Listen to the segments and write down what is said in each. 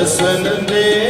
listen to me.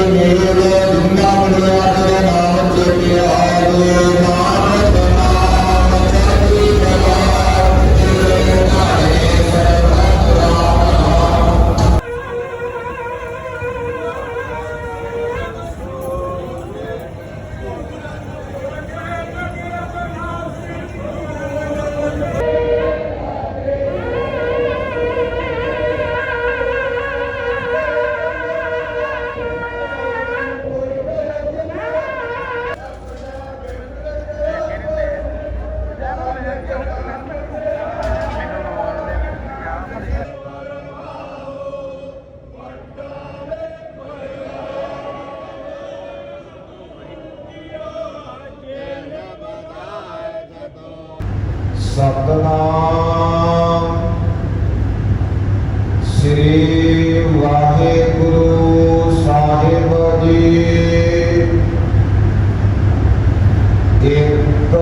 Amen. Satnam. ਸ੍ਰੀ ਵਾਹਿਗੁਰੂ ਸਾਹਿਬ ਜੀ। ਇੱਕ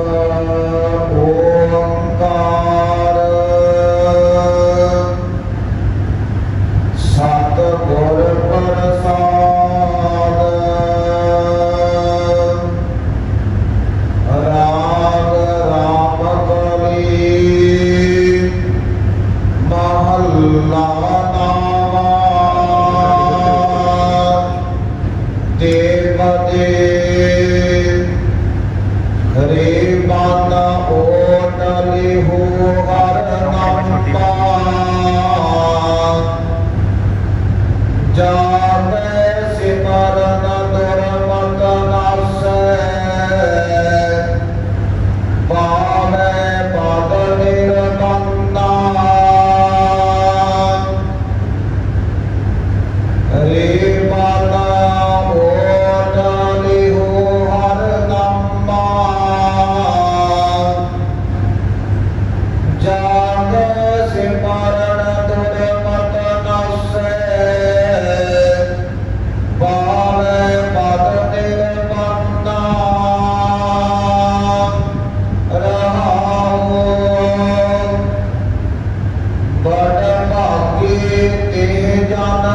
আগে জানা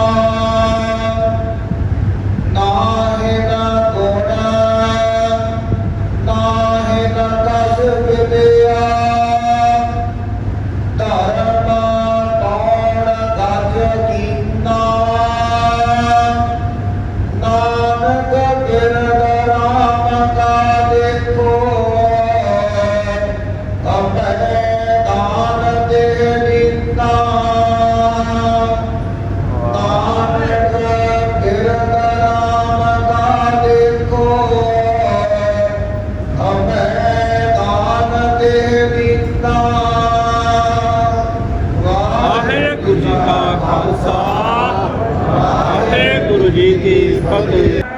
Có?